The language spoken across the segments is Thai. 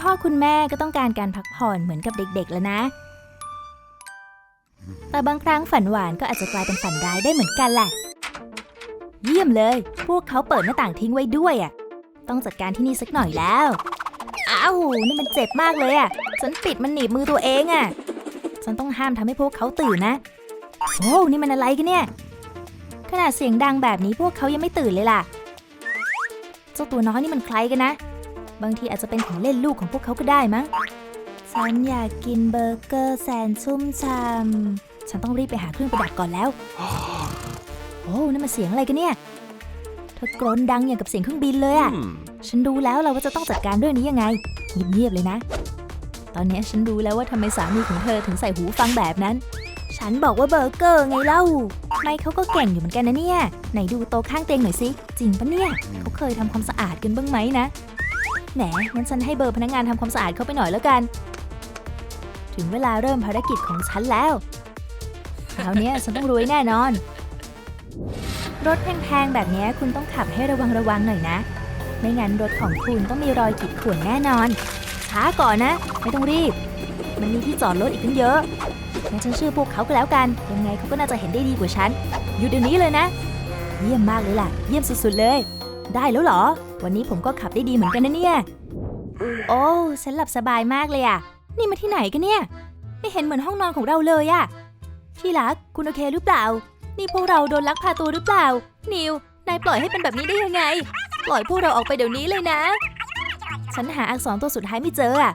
พ่อคุณแม่ก็ต้องการการพักผ่อนเหมือนกับเด็กๆแล้วนะ แต่บางครั้งฝันหวานก็อาจจะกลายเป็นฝันร้ายได้เหมือนกันแหละ เยี่ยมเลย พวกเขาเปิดหน้าต่างทิ้งไว้ด้วยอะ ต้องจัดการที่นี่สักหน่อยแล้ว อ้าว นี่มันเจ็บมากเลยอะ ฉันปิดมันหนีบมือตัวเองอะ ฉันต้องห้ามทำให้พวกเขาตื่นนะ โอ้นี่มันอะไรกันเนี่ย ขนาดเสียงดังแบบนี้พวกเขายังไม่ตื่นเลยล่ะ เจ้าตัวน้อยนี่มันใครกันนะ บางทีอาจจะเป็นของเล่นลูกของพวกเขาก็ได้มั้ง ฉันอยากกินเบอร์เกอร์แสนชุ่มช่ำฉันต้องรีบไปหาเครื่องประดับก่อนแล้ว โอ้นั่นมันเสียงอะไรกันเนี่ย เธอกรนดังอย่างกับเสียงเครื่องบินเลยอะฉันรู้แล้วเราว่าจะต้องจัดการเรื่องนี้ยังไงเงียบๆเลยนะ ตอนนี้ฉันรู้แล้วว่าทำไมสามีของเธอถึงใส่หูฟังแบบนั้น ฉันบอกว่าเบอร์เกอร์ไงเล่าไม่เขาก็เก่งอยู่เหมือนกันนะเนี่ย ไหนดูโต๊ะข้างเตียงหน่อยสิ จริงปะเนี่ย เขาเคยทำความสะอาดกันบ้างไหมนะ แหมงั้นฉันให้เบอร์พนักงานทำความสะอาดเข้าไปหน่อยแล้วกัน ถึงเวลาเริ่มภารกิจของฉันแล้วคราวนี้ฉันต้องรวยแน่นอน รถแพงๆแบบนี้คุณต้องขับให้ระวังระวังหน่อยนะ ไม่งั้นรถของคุณต้องมีรอยขีดข่วนแน่นอน ช้าก่อนนะ ไม่ต้องรีบ มันมีที่จอดรถอีกตั้งเยอะงั้นฉันเชื่อพวกเขาก็แล้วกัน ยังไงเขาก็น่าจะเห็นได้ดีกว่าฉันหยุดเดี๋ยวนี้เลยนะ เยี่ยมมากเลยล่ะ เยี่ยมสุดๆเลย ได้แล้วเหรอ วันนี้ผมก็ขับได้ดีเหมือนกันนะเนี่ย โอ้ฉันหลับสบายมากเลยอะนี่มาที่ไหนกันเนี่ย ไม่เห็นเหมือนห้องนอนของเราเลยอะที่รักคุณโอเคหรือเปล่า นี่พวกเราโดนลักพาตัวหรือเปล่า นิวนายปล่อยให้เป็นแบบนี้ได้ยังไง ปล่อยพวกเราออกไปเดี๋ยวนี้เลยนะ ฉันหาอักษรตัวสุดท้ายไม่เจออะ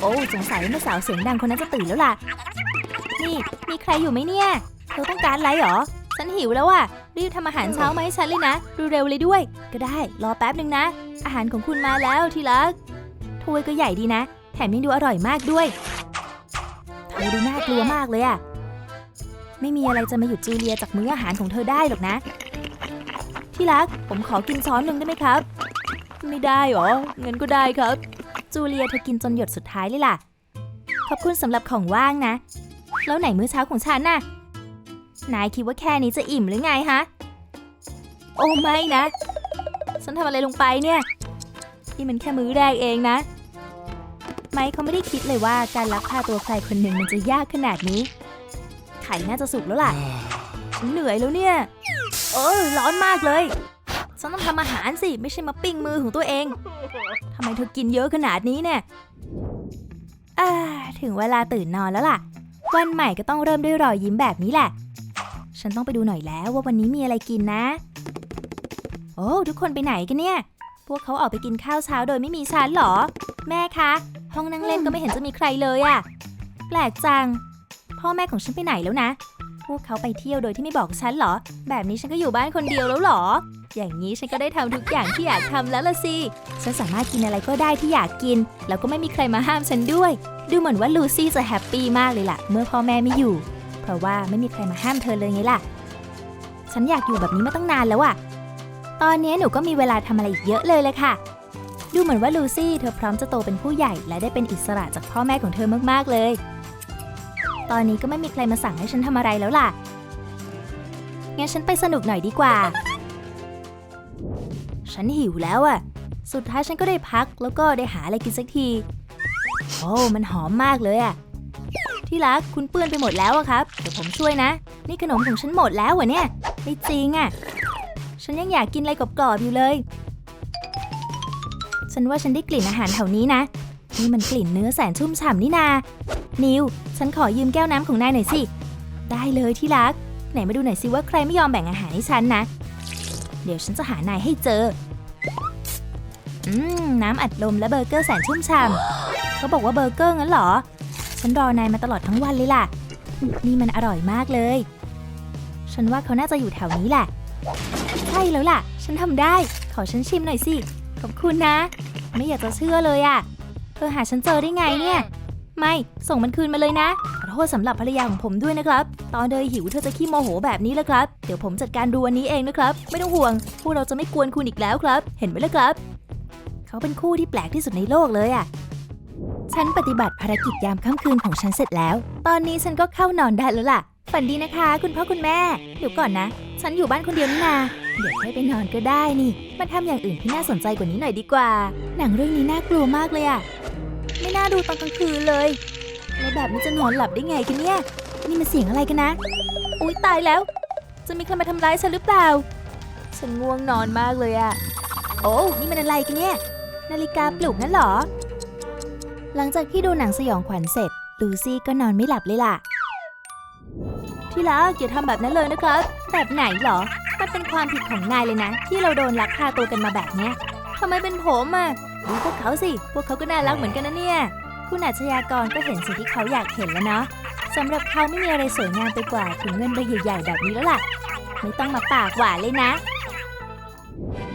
โอ้สงสัยแม่สาวเสียงดังคนนั้นจะตื่นแล้วล่ะ นี่มีใครอยู่ไหมเนี่ย เธอต้องการอะไรหรอ ฉันหิวแล้วอะ รีบทำอาหารเช้ามาให้ฉันเลยนะดูเร็วเลยด้วย ก็ได้ รอแป๊บหนึ่งนะ อาหารของคุณมาแล้วที่รักถ้วยก็ใหญ่ดีนะ แถมยังดูอร่อยมากด้วยเธอดูน่ากลัวมากเลยอะไม่มีอะไรจะมาหยุดจูเลียจากมื้ออาหารของเธอได้หรอกนะ ที่รัก ผมขอกินช้อนหนึ่งได้ไหมครับ ไม่ได้หรอเงั้นก็ได้ครับ จูเลียเธอกินจนหยดสุดท้ายเลยล่ะ ขอบคุณสำหรับของว่างนะ แล้วไหนมื้อเช้าของฉันน่ะ นายคิดว่าแค่นี้จะอิ่มหรือไงฮะ โอ้ไม่นะ ฉันทำอะไรลงไปเนี่ยนี่มันแค่มื้อแรกเองนะ ไมค์เขาไม่ได้คิดเลยว่าการลักพาตัวใครคนหนึ่งมันจะยากขนาดนี้ ไข่น่าจะสุกแล้วล่ะ ฉันเหนื่อยแล้วเนี่ย เออร้อนมากเลย ฉันต้องทำอาหารสิ ไม่ใช่มาปิ้งมือของตัวเอง ทำไมเธอกินเยอะขนาดนี้เนี่ยอ่าถึงเวลาตื่นนอนแล้วล่ะ วันใหม่ก็ต้องเริ่มด้วยรอยยิ้มแบบนี้แหละ ฉันต้องไปดูหน่อยแล้วว่าวันนี้มีอะไรกินนะ โอ้ทุกคนไปไหนกันเนี่ย พวกเขาออกไปกินข้าวเช้าโดยไม่มีฉันหรอ แม่คะ ห้องนั่งเล่นก็ไม่เห็นจะมีใครเลยอะแปลกจัง พ่อแม่ของฉันไปไหนแล้วนะ พวกเขาไปเที่ยวโดยที่ไม่บอกฉันหรอ แบบนี้ฉันก็อยู่บ้านคนเดียวแล้วหรอ อย่างนี้ฉันก็ได้ทำทุกอย่างที่อยากทำแล้วละสิ ฉันสามารถกินอะไรก็ได้ที่อยากกิน แล้วก็ไม่มีใครมาห้ามฉันด้วย ดูเหมือนว่าลูซี่จะแฮปปี้มากเลยล่ะ เมื่อพ่อแม่ไม่อยู่ เพราะว่าไม่มีใครมาห้ามเธอเลยไงล่ะ ฉันอยากอยู่แบบนี้มาตั้งนานแล้วอะตอนนี้หนูก็มีเวลาทำอะไรอีกเยอะเลยเลยค่ะ ดูเหมือนว่าลูซี่เธอพร้อมจะโตเป็นผู้ใหญ่ และได้เป็นอิสระจากพ่อแม่ของเธอมากๆเลย ตอนนี้ก็ไม่มีใครมาสั่งให้ฉันทำอะไรแล้วล่ะ งั้นฉันไปสนุกหน่อยดีกว่า ฉันหิวแล้วอะสุดท้ายฉันก็ได้พักแล้วก็ได้หาอะไรกินสักที โอ้ มันหอมมากเลยอะ ที่รักคุณเปื้อนไปหมดแล้วอะครับ เดี๋ยวผมช่วยนะ นี่ขนมของฉันหมดแล้วเหรอเนี่ย ไม่จริงอะฉันยังอยากกินอะไรกรอบๆอยู่เลย ฉันว่าฉันได้กลิ่นอาหารแถวนี้นะ นี่มันกลิ่นเนื้อแสนชุ่มฉ่ำนี่นา นิว ฉันขอยืมแก้วน้ำของนายหน่อยสิ ได้เลยที่รัก ไหนมาดูหน่อยสิว่าใครไม่ยอมแบ่งอาหารให้ฉันนะ เดี๋ยวฉันจะหานายให้เจอ อืม น้ำอัดลมและเบอร์เกอร์แสนชุ่มฉ่ำเขาบอกว่าเบอร์เกอร์งั้นเหรอ ฉันรอนายมาตลอดทั้งวันเลยล่ะ นี่มันอร่อยมากเลย ฉันว่าเขาน่าจะอยู่แถวนี้แหละ ใช่แล้วล่ะ ฉันทำได้ ขอฉันชิมหน่อยสิ ขอบคุณนะ ไม่อยากจะเชื่อเลยอะเธอหาฉันเจอได้ไงเนี่ย ไม่ ส่งมันคืนมาเลยนะ ขอโทษสำหรับภรรยาของผมด้วยนะครับ ตอนเธอหิวเธอจะขี้โมโหแบบนี้แล้วครับ เดี๋ยวผมจัดการดูอันนี้เองนะครับ ไม่ต้องห่วง พวกเราจะไม่กวนคุณอีกแล้วครับ เห็นไหมล่ะครับ เขาเป็นคู่ที่แปลกที่สุดในโลกเลยอะ ฉันปฏิบัติภารกิจยามค่ำคืนของฉันเสร็จแล้ว ตอนนี้ฉันก็เข้านอนได้แล้วล่ะ ฝันดีนะคะ คุณพ่อคุณแม่ เดี๋ยวก่อนนะ ฉันอยู่บ้านคนเดียวนี่นา เดี๋ยวให้ไปนอนก็ได้นี่ มาทำอย่างอื่นที่น่าสนใจกว่านี้หน่อยดีกว่า หนังเรื่องนี้น่ากลัวมากเลยอะไม่น่าดูตอนกลางคืนเลย แล้วแบบนี้จะนอนหลับได้ไงกันเนี่ย นี่มันเสียงอะไรกันนะ อุ๊ยตายแล้ว จะมีใครมาทำร้ายฉันหรือเปล่า ฉันง่วงนอนมากเลยอะโอ้นี่มันอะไรกันเนี่ย นาฬิกาปลุกนั่นหรอ หลังจากที่ดูหนังสยองขวัญเสร็จ ลูซี่ก็นอนไม่หลับเลยล่ะ ที่รักอย่าทำแบบนั้นเลยนะครับ แบบไหนเหรอ มันเป็นความผิดของนายเลยนะ ที่เราโดนลักพาตัวกันมาแบบเนี้ยทำไมเป็นผมอะดูพวกเขาสิ พวกเขาก็น่ารักเหมือนกันนะเนี่ย คุณอาชญากรก็เห็นสิ่งที่เขาอยากเห็นแล้วเนาะสำหรับเขาไม่มีอะไรสวยงามไปกว่าถุงเงินใบใหญ่ๆแบบนี้แล้วล่ะ ไม่ต้องมาปากหวานเลยนะ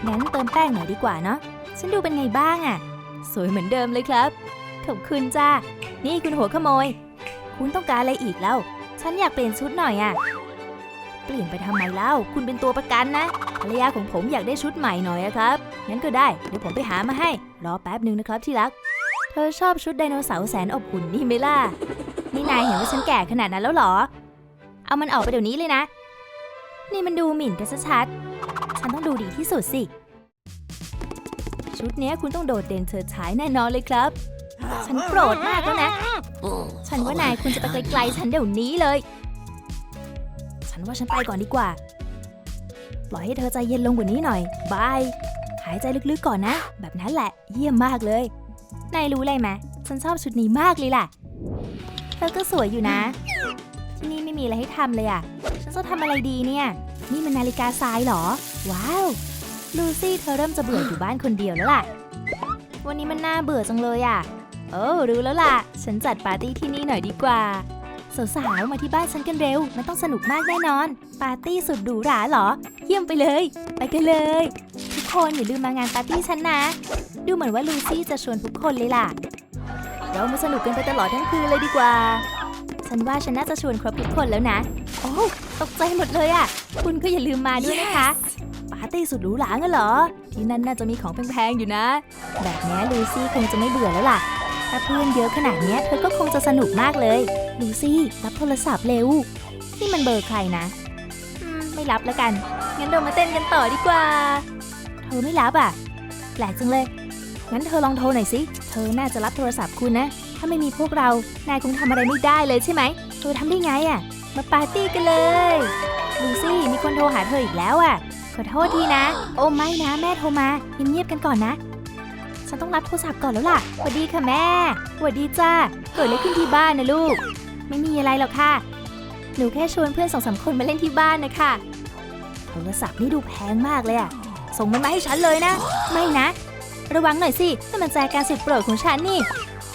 งั้นเติมแป้งหน่อยดีกว่าเนาะ ฉันดูเป็นไงบ้างอะสวยเหมือนเดิมเลยครับ ขอบคุณจ้า นี่คุณหัวขโมย คุณต้องการอะไรอีกแล้ว ฉันอยากเปลี่ยนชุดหน่อยอะเปลี่ยนไปทำไมเล่า คุณเป็นตัวประกันนะ ภรรยาของผมอยากได้ชุดใหม่หน่อยอะครับ งั้นก็ได้ เดี๋ยวผมไปหามาให้ รอแป๊บหนึ่งนะครับที่รัก เธอชอบชุดไดโนเสาร์แสนอบอุ่นนี่ไหมล่ะ นี่นายเห็นว่าฉันแก่ขนาดนั้นแล้วหรอ เอามันออกไปเดี๋ยวนี้เลยนะ นี่มันดูหมิ่นกันชัดๆ ฉันต้องดูดีที่สุดสิ ชุดนี้คุณต้องโดดเด่นเฉิดฉายแน่นอนเลยครับ ฉันโกรธมากแล้วนะ ฉันว่านายคุณจะไปไกลๆฉันเดี๋ยวนี้เลย ฉันว่าฉันไปก่อนดีกว่า ปล่อยให้เธอใจเย็นลงกว่านี้หน่อย บาย หายใจลึกๆก่อนนะ แบบนั้นแหละ เยี่ยมมากเลย นายรู้อะไรไหมฉันชอบชุดนี้มากเลยล่ะ เธอก็สวยอยู่นะ ที่นี่ไม่มีอะไรให้ทำเลยอะ ฉันจะทำอะไรดีเนี่ย นี่มันนาฬิกาทรายเหรอ ว้าว ลูซี่เธอเริ่มจะเบื่ออยู่บ้านคนเดียวแล้วล่ะ วันนี้มันน่าเบื่อจังเลยอะ โอ้รู้แล้วล่ะ ฉันจัดปาร์ตี้ที่นี่หน่อยดีกว่าสาวๆมาที่บ้านฉันกันเร็ว มันต้องสนุกมากแน่นอน ปาร์ตี้สุดหรูหราเหรอ เยี่ยมไปเลย ไปกันเลย ทุกคนอย่าลืมมางานปาร์ตี้ฉันนะ ดูเหมือนว่าลูซี่จะชวนทุกคนเลยล่ะ เรามาสนุกกันไปตลอดทั้งคืนเลยดีกว่า ฉันว่าฉันน่าจะชวนครบทุกคนแล้วนะ โอ้ตกใจหมดเลยอะ คุณก็อย่าลืมมาด้วยนะคะ ปาร์ตี้สุดหรูหรางั้นเหรอ ที่นั่นน่าจะมีของแพงๆอยู่นะ แบบนี้ลูซี่คงจะไม่เบื่อแล้วล่ะ ถ้าเพื่อนเยอะขนาดเนี้ยเธอก็คงจะสนุกมากเลยลูซี่รับโทรศัพท์เร็ว นี่มันเบอร์ใครนะอืมไม่รับแล้วกัน งั้นเรามาเต้นกันต่อดีกว่า เธอไม่รับอะ แปลกจังเลย งั้นเธอลองโทรหน่อยสิ เธอน่าจะรับโทรศัพท์คุณนะ ถ้าไม่มีพวกเรา นายคงทำอะไรไม่ได้เลยใช่ไหม เธอทำได้ไงอะ มาปาร์ตี้กันเลย ลูซี่ มีคนโทรหาเธออีกแล้วอะ ขอโทษทีนะ โอ้ไม่นะ แม่โทรมาเงียบๆกันก่อนนะ ฉันต้องรับโทรศัพท์ก่อนแล้วล่ะสวัสดีค่ะแม่สวัสดีจ้าเกิดอะไรขึ้นที่บ้านนะลูก ไม่มีอะไรหรอกค่ะ หนูแค่ชวนเพื่อนสองสามคนมาเล่นที่บ้านนะคะโทรศัพท์นี่ดูแพงมากเลยอะส่งมันมาให้ฉันเลยนะ ไม่นะ ระวังหน่อยสินี่มันแจการสุดโปรดของฉันนี่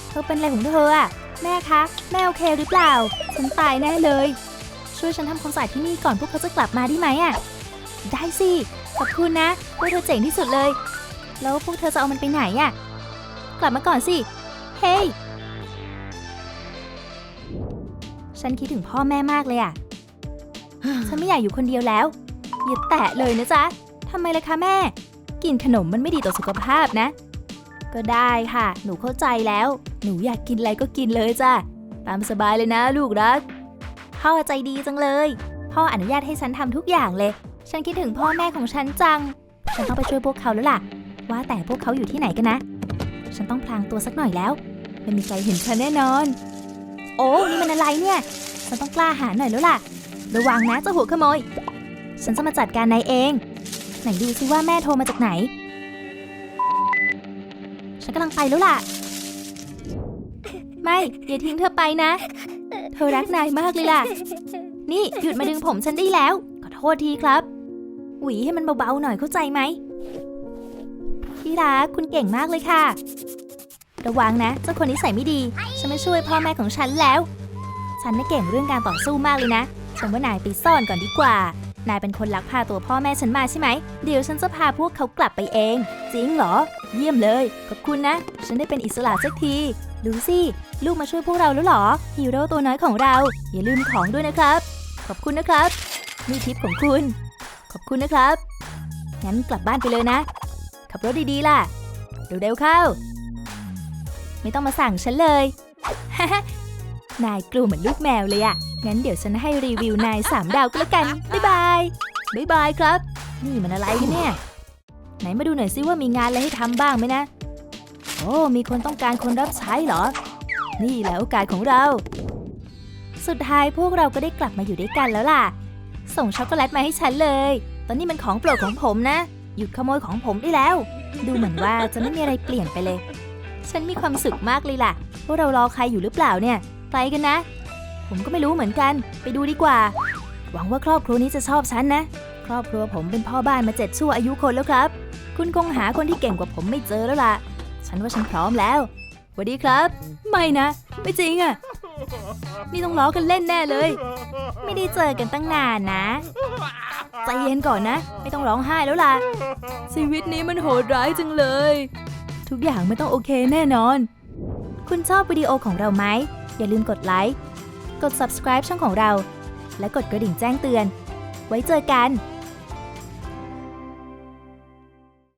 เธอเป็นอะไรของเธออะแม่คะ แม่โอเคหรือเปล่า ฉันตายแน่เลย ช่วยฉันทำความสะอาดที่นี่ก่อนพวกเขาจะกลับมาได้ไหมอะได้สิ ขอบคุณนะพวกเธอเจ๋งที่สุดเลย แล้วพวกเธอจะเอามันไปไหนอะกลับมาก่อนสิ เฮ้ยฉันคิดถึงพ่อแม่มากเลยอะฉันไม่อยากอยู่คนเดียวแล้ว อย่าแตะเลยนะจ๊ะทำไมล่ะคะแม่ กินขนมมันไม่ดีต่อสุขภาพนะ ก็ได้ค่ะ หนูเข้าใจแล้ว หนูอยากกินอะไรก็กินเลยจ้ะ ตามสบายเลยนะลูกรัก พ่อใจดีจังเลย พ่ออนุญาตให้ฉันทำทุกอย่างเลย ฉันคิดถึงพ่อแม่ของฉันจัง ฉันต้องไปช่วยพวกเขาแล้วล่ะ ว่าแต่พวกเขาอยู่ที่ไหนกันนะ ฉันต้องพลางตัวสักหน่อยแล้วไม่มีใครเห็นฉันแน่นอน โอ้นี่มันอะไรเนี่ย ฉันต้องกล้าหาหน่อยแล้วล่ะ ระวังนะเจ้าหัวขโมย ฉันจะมาจัดการนายเอง ไหนดูซิว่าแม่โทรมาจากไหน ฉันกำลังไปแล้วล่ะ ไม่อย่าทิ้งเธอไปนะ เธอรักนายมากเลยล่ะ นี่หยุดมาดึงผมฉันได้แล้ว ขอโทษทีครับ หวีให้มันเบาๆหน่อยเข้าใจไหม ที่รักคุณเก่งมากเลยค่ะ ระวังนะเจ้าคนนี้ใส่ไม่ดี ฉันไม่ช่วยพ่อแม่ของฉันแล้ว ฉันน่ะเก่งเรื่องการต่อสู้มากเลยนะ ฉันว่านายไปซ่อนก่อนดีกว่า นายเป็นคนลักพาตัวพ่อแม่ฉันมาใช่ไหม เดี๋ยวฉันจะพาพวกเขากลับไปเอง จริงเหรอ เยี่ยมเลย ขอบคุณนะ ฉันได้เป็นอิสระสักทีลูซี่ลูกมาช่วยพวกเราแล้วหรอ ฮีโร่ตัวน้อยของเรา อย่าลืมของด้วยนะครับ ขอบคุณนะครับ นี่ทิปของคุณ ขอบคุณนะครับ งั้นกลับบ้านไปเลยนะ ขับรถดีๆล่ะ เร็วๆเข้า ไม่ต้องมาสั่งฉันเลย นายกลัวเหมือนลูกแมวเลยอะงั้นเดี๋ยวฉันให้รีวิวนายสามดาวก็แล้วกัน บ๊ายบาย บ๊ายบายครับ นี่มันอะไรกันเนี่ย ไหนมาดูหน่อยซิว่ามีงานอะไรให้ทำบ้างไหมนะ โอ้ มีคนต้องการคนรับใช้เหรอ นี่แหละโอกาสของเรา สุดท้ายพวกเราก็ได้กลับมาอยู่ด้วยกันแล้วล่ะ ส่งช็อกโกแลตมาให้ฉันเลย ตอนนี้มันของโปรดของผมนะ หยุดขโมยของผมได้แล้ว ดูเหมือนว่าจะไม่มีอะไรเปลี่ยนไปเลย ฉันมีความสุขมากเลยล่ะพวกเรารอใครอยู่หรือเปล่าเนี่ยใครกันนะ ผมก็ไม่รู้เหมือนกัน ไปดูดีกว่า หวังว่าครอบครัวนี้จะชอบฉันนะ ครอบครัวผมเป็นพ่อบ้านมาเจ็ดชั่วอายุคนแล้วครับ คุณคงหาคนที่เก่งกว่าผมไม่เจอแล้วล่ะ ฉันว่าฉันพร้อมแล้วสวัสดีครับ ไม่นะ ไม่จริงอะนี่ต้องล้อกันเล่นแน่เลย ไม่ได้เจอกันตั้งนานนะ ใจเย็นก่อนนะ ไม่ต้องร้องไห้แล้วล่ะ ชีวิตนี้มันโหดร้ายจังเลย ทุกอย่างไม่ต้องโอเคแน่นอน คุณชอบวิดีโอของเราไหม อย่าลืมกดไลค์ กด subscribe ช่องของเรา และกดกระดิ่งแจ้งเตือน ไว้เจอกัน